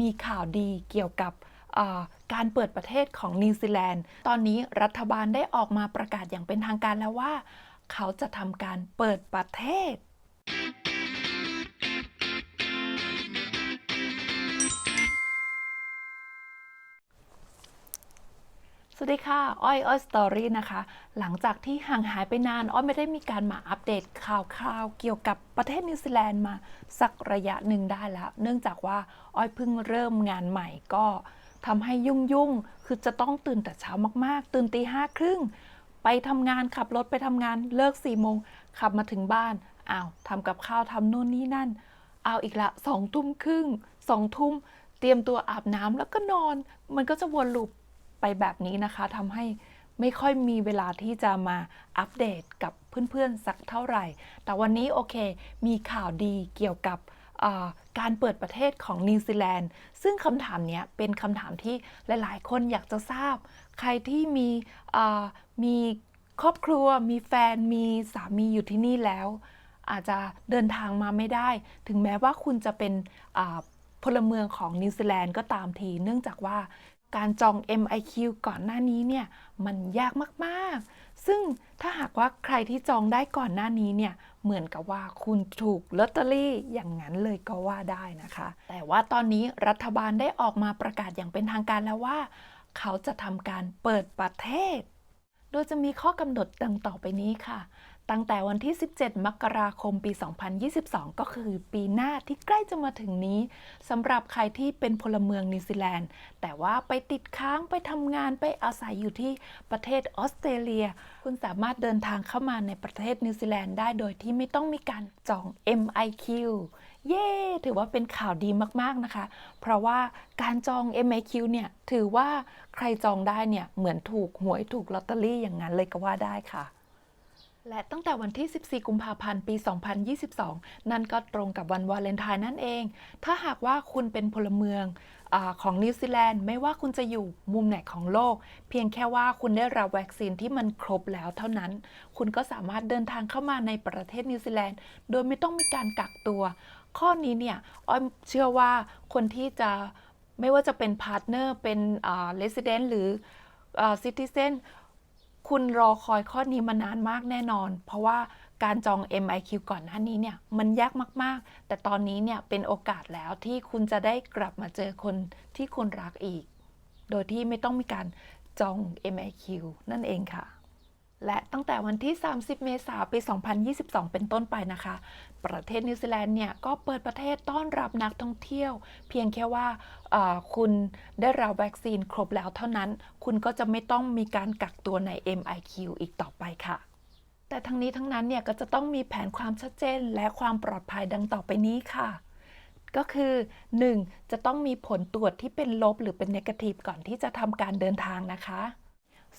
มีข่าวดีเกี่ยวกับการเปิดประเทศของนิวซีแลนด์ ตอนนี้รัฐบาลได้ออกมาประกาศอย่างเป็นทางการแล้วว่า เขาจะทำการเปิดประเทศ วัสดีค่ะ อ้อย อ้อยสตอรี่นะคะ หลังจากที่ห่างหายไปนาน อ้อยไม่ได้มีการมาอัปเดตข่าวคราวเกี่ยวกับประเทศนิวซีแลนด์มาสักระยะหนึ่งได้แล้ว เนื่องจากว่าอ้อยเพิ่งเริ่มงานใหม่ก็ทำให้ยุ่งยุ่งคือจะต้องตื่นแต่เช้ามาก ๆ ตื่นตีห้าครึ่ง ไปทำงานขับรถไปทำงานเลิกสี่โมงขับมาถึงบ้านอ้าวทำกับข้าวทำนู่นนี่นั่น เอาอีกละสองทุ่มครึ่งสองทุ่มเตรียมตัวอาบน้ำแล้วก็นอน มันก็จะวนลูป ไปแบบนี้นะคะทำให้ไม่ค่อยมีเวลาที่จะมาอัปเดตกับเพื่อนๆสักเท่าไหร่ แต่วันนี้โอเค มีข่าวดีเกี่ยวกับการเปิดประเทศของนิวซีแลนด์ ซึ่งคำถามเนี้ยเป็นคำถามที่หลายๆ คนอยากจะทราบ ใครที่มีมีครอบครัว มีแฟน มีสามีอยู่ที่นี่แล้ว อาจจะเดินทางมาไม่ได้ ถึงแม้ว่าคุณจะเป็นพลเมืองของนิวซีแลนด์ก็ตามที เนื่องจากว่า การจอง MIQ ก่อนหน้านี้เนี่ยมันยากมากๆ ซึ่งถ้าหากว่าใครที่จองได้ก่อนหน้านี้เนี่ยเหมือนกับว่าคุณถูกลอตเตอรี่อย่างนั้นเลยก็ว่าได้นะคะ แต่ว่าตอนนี้รัฐบาลได้ออกมาประกาศอย่างเป็นทางการแล้วว่า เขาจะทำการเปิดประเทศ โดยจะมีข้อกำหนดดังต่อไปนี้ค่ะ ตั้งแต่วันที่ 17 มกราคมปี 2022 ก็คือปีหน้าที่ใกล้จะมาถึงนี้สำหรับใครที่เป็นพลเมืองนิวซีแลนด์ แต่ว่าไปติดค้างไปทำงานไปอาศัยอยู่ที่ประเทศออสเตรเลีย คุณสามารถเดินทางเข้ามาในประเทศนิวซีแลนด์ได้โดยที่ไม่ต้องมีการจอง MIQ เย้ ถือว่าเป็นข่าวดีมาก ๆ นะคะ เพราะว่าการจอง MIQ เนี่ย ถือว่าใครจองได้เนี่ย เหมือนถูกหวยถูกลอตเตอรี่อย่างนั้นเลยก็ว่าได้ค่ะ และตั้งแต่วันที่ 14 กุมภาพันธ์ ปี 2022 นั่นก็ตรงกับวันวาเลนไทน์นั่นเอง ถ้าหากว่าคุณเป็นพลเมืองอของนิวซีแลนด์ ไม่ว่าคุณจะอยู่มุมไหนของโลก เพียงแค่ว่าคุณได้รับวัคซีนที่มันครบแล้วเท่านั้น คุณก็สามารถเดินทางเข้ามาในประเทศนิวซีแลนด์ โดยไม่ต้องมีการกักตัว ข้อนี้เนี่ยอ้อมเชื่อว่าคนที่จะไม่ว่าจะเป็นพาร์ทเนอร์ เป็นเลสเดนหรือซิติเซน คุณรอคอยข้อนี้มานานมากแน่นอน เพราะว่าการจอง MIQ ก่อนหน้านี้เนี่ยมันยากมากๆ แต่ตอนนี้เนี่ยเป็นโอกาสแล้วที่คุณจะได้กลับมาเจอคนที่คุณรักอีก โดยที่ไม่ต้องมีการจอง MIQ นั่นเองค่ะ และตั้งแต่วันที่ 30 เมษายนปี 2022 เป็นต้นไปนะคะ ประเทศนิวซีแลนด์เนี่ย ก็เปิดประเทศต้อนรับนักท่องเที่ยว เพียงแค่ว่าคุณได้รับวัคซีนครบแล้วเท่านั้น คุณก็จะไม่ต้องมีการกักตัวใน MIQ อีกต่อไปค่ะ แต่ทั้งนี้ทั้งนั้นเนี่ย ก็จะต้องมีแผนความชัดเจน และความปลอดภัยดังต่อไปนี้ค่ะก็คือ 1. จะต้องมีผลตรวจที่เป็นลบหรือเป็นเนกาทีฟก่อนที่จะทำการเดินทางนะคะ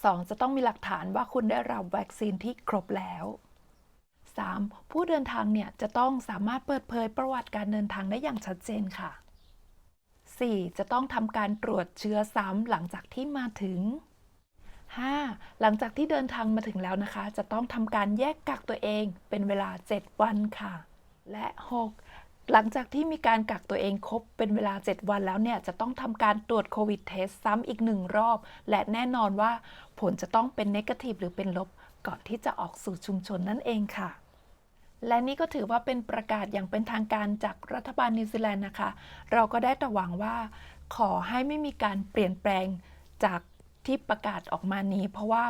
2. จะต้องมีหลักฐานว่าคุณได้รับวัคซีนที่ครบแล้ว 3. ผู้เดินทางเนี่ยจะต้องสามารถเปิดเผยประวัติการเดินทางได้อย่างชัดเจนค่ะ 4. จะต้องทำการตรวจเชื้อซ้ำหลังจากที่มาถึง 5. หลังจากที่เดินทางมาถึงแล้วนะคะ จะต้องทำการแยกกักตัวเองเป็นเวลา 7 วันค่ะ และ 6. หลังจากที่มีการกักตัวเองครบเป็นเวลา 7 วันแล้วเนี่ย จะต้องทำการตรวจโควิดเทสซ้ำอีกหนึ่งรอบ และแน่นอนว่าผลจะต้องเป็นเนกาทีฟหรือเป็นลบ ก่อนที่จะออกสู่ชุมชนนั่นเองค่ะ และนี่ก็ถือว่าเป็นประกาศอย่างเป็นทางการจากรัฐบาลนิวซีแลนด์นะคะ เราก็ได้แต่หวังว่า ขอให้ไม่มีการเปลี่ยนแปลงจากที่ประกาศออกมานี้ เพราะว่า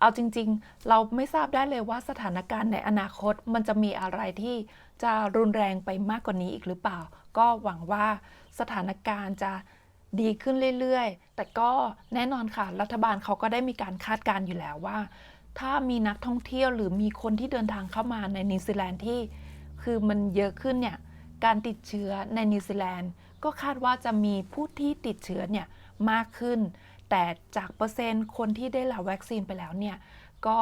เอาจริง ๆ เราไม่ทราบได้เลยว่าสถานการณ์ในอนาคตมันจะมีอะไรที่จะรุนแรงไปมากกว่านี้อีกหรือเปล่า ก็หวังว่าสถานการณ์จะดีขึ้นเรื่อยๆ แต่ก็แน่นอนค่ะ รัฐบาลเขาก็ได้มีการคาดการณ์อยู่แล้วว่า ถ้ามีนักท่องเที่ยวหรือมีคนที่เดินทางเข้ามาในนิวซีแลนด์ที่ คือมันเยอะขึ้นเนี่ย การติดเชื้อในนิวซีแลนด์ก็คาดว่าจะมีผู้ที่ติดเชื้อเนี่ยมากขึ้น แต่จากเปอร์เซ็นต์คนที่ได้รับวัคซีนไปแล้วเนี่ย ก็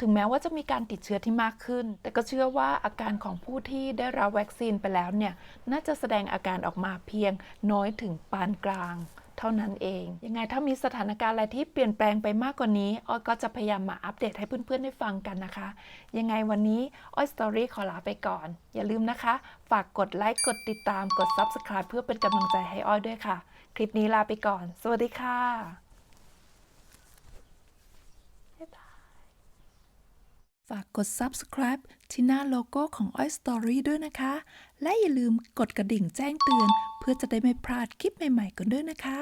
ถึงแม้ว่าจะมีการติดเชื้อที่มากขึ้น แต่ก็เชื่อว่าอาการของผู้ที่ได้รับวัคซีนไปแล้วเนี่ย น่าจะแสดงอาการออกมาเพียงน้อยถึงปานกลาง เท่านั้นเอง ยังไงถ้ามีสถานการณ์อะไรที่เปลี่ยนแปลงไปมากกว่านี้อ้อยก็จะพยายามมาอัปเดตให้เพื่อนๆได้ฟังกันนะคะ ยังไงวันนี้อ้อยสตอรี่ขอลาไปก่อน อย่าลืมนะคะ ฝากกดไลค์กดติดตามกด Subscribe เพื่อเป็นกำลังใจให้อ้อยด้วยค่ะ คลิปนี้ลาไปก่อน สวัสดีค่ะฝากกด subscribe ที่หน้าโลโก้ของ Oi Story ด้วยนะคะ และอย่าลืมกดกระดิ่งแจ้งเตือน พื่อจะได้ไม่พลาดคลิปใหม่ ๆ กันด้วยนะคะ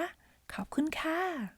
ขอบคุณค่ะ